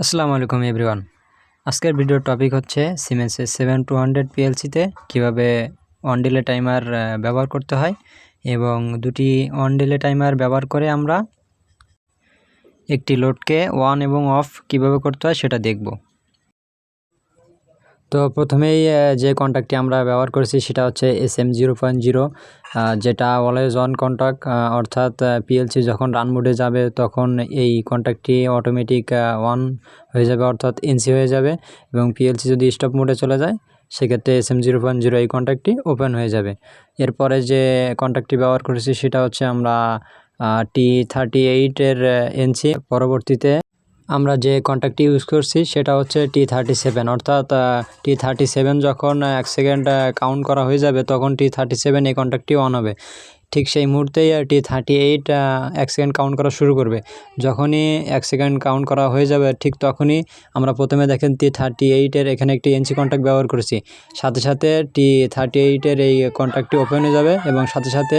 আসসালামু আলাইকুম এভরিওয়ান আজকের ভিডিওর টপিক হচ্ছে সিমেন্সের সেভেন টু হান্ড্রেড পিএলসিতে কীভাবে ওয়ান ডিলে টাইমার ব্যবহার করতে হয় এবং দুটি ওয়ান ডিলে টাইমার ব্যবহার করে আমরা একটি লোডকে ওয়ান এবং অফ কীভাবে করতে হয় সেটা দেখব। তো প্রথমেই যে কন্ট্যাক্টটি আমরা ব্যবহার করেছি সেটা হচ্ছে S M zero point zero যেটা অলওয়েজ অন কন্ট্যাক্ট অর্থাৎ পিএলসি যখন রান মোডে যাবে তখন এই কন্ট্যাক্টটি অটোমেটিক অন হয়ে যাবে, অর্থাৎ এনসি হয়ে যাবে এবং পিএলসি যদি স্টপ মোডে চলে যায়, সেক্ষেত্রে S M zero point zero এই কন্ট্যাক্টটি ওপেন হয়ে যাবে। এরপরে যে কন্ট্যাক্টটি ব্যবহার করেছি সেটা হচ্ছে আমরা টি থার্টি এইটের এনসি পরবর্তীতে আমরা যে কন্ট্যাক্টটি ইউজ করছি সেটা হচ্ছে টি থার্টি সেভেন অর্থাৎ টি থার্টি সেভেন যখন এক সেকেন্ড কাউন্ট করা হয়ে যাবে তখন টি থার্টি সেভেন এই কন্ট্যাক্টটি অন হবে। ঠিক সেই মুহূর্তেই টি থার্টি এইট এক সেকেন্ড কাউন্ট করা শুরু করবে। যখনই এক সেকেন্ড কাউন্ট করা হয়ে যাবে, ঠিক তখনই আমরা প্রথমে দেখেন টি থার্টি এইটের এখানে একটি এনসি কন্ট্যাক্ট ব্যবহার করেছি। সাথে সাথে টি থার্টি এইটের এই কন্ট্যাক্টটি ওপেন হয়ে যাবে এবং সাথে সাথে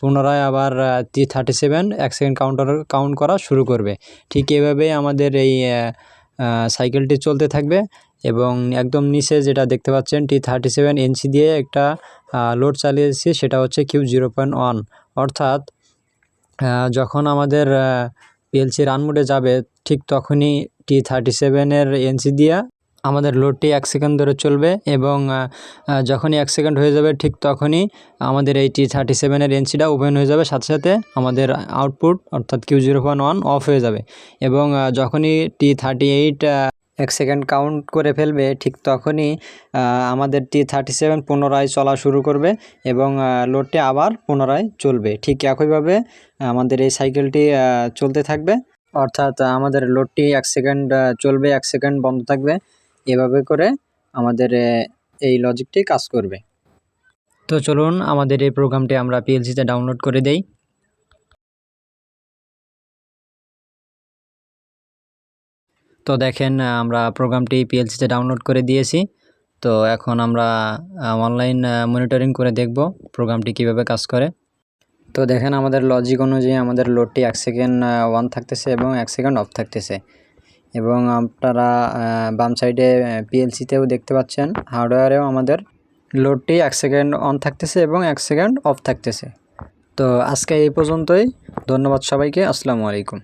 পুনরায় আবার টি থার্টি সেভেন এক সেকেন্ড কাউন্টার কাউন্ট করা শুরু করবে। ঠিক এভাবেই আমাদের এই সাইকেলটি চলতে থাকবে এবং একদম নিচে যেটা দেখতে পাচ্ছেন টি থার্টি সেভেন এনসি দিয়ে একটা লোড চালিয়েছি, সেটা হচ্ছে কিউ জিরো পয়েন্ট ওয়ান অর্থাৎ যখন আমাদের পিএলসি রানমোডে যাবে, ঠিক তখনই টি থার্টি সেভেনের এনসি দিয়া আমাদের লোডটি এক সেকেন্ড ধরে চলবে এবং যখনই এক সেকেন্ড হয়ে যাবে ঠিক তখনই আমাদের এই টি থার্টি সেভেনের এনসিটা ওপেন হয়ে যাবে। সাথে সাথে আমাদের আউটপুট অর্থাৎ Q zero point one off হয়ে যাবে এবং যখনই টি থার্টি এইট এক সেকেন্ড কাউন্ট করে ফেলবে ঠিক তখনই আমাদের টি থার্টি সেভেন পুনরায় চলা শুরু করবে এবং লোডটি আবার পুনরায় চলবে। ঠিক একইভাবে আমাদের এই সাইকেলটি চলতে থাকবে। অর্থাৎ আমাদের লোডটি এক সেকেন্ড চলবে, এক সেকেন্ড বন্ধ থাকবে। এভাবে করে আমাদের এই লজিকটি কাজ করবে। তো চলুন আমাদের এই প্রোগ্রামটি আমরা পিএলসিতে ডাউনলোড করে দেই। তো দেখেন আমরা প্রোগ্রামটি পিএলসিতে ডাউনলোড করে দিয়েছি। তো এখন আমরা অনলাইন মনিটরিং করে দেখব প্রোগ্রামটি কীভাবে কাজ করে। তো দেখেন, আমাদের লজিক অনুযায়ী আমাদের লোডটি এক সেকেন্ড ওয়ান থাকতেছে এবং এক সেকেন্ড অফ থাকতেছে। এবং আপনারা বাম সাইডে পিএলসিতেও দেখতে পাচ্ছেন। হার্ডওয়্যারেও আমাদের লোডটি এক সেকেন্ড অন থাকতেছে এবং এক সেকেন্ড অফ থাকতেছে। তো আজকে এই পর্যন্তই। ধন্যবাদ সবাইকে। আসসালামু আলাইকুম।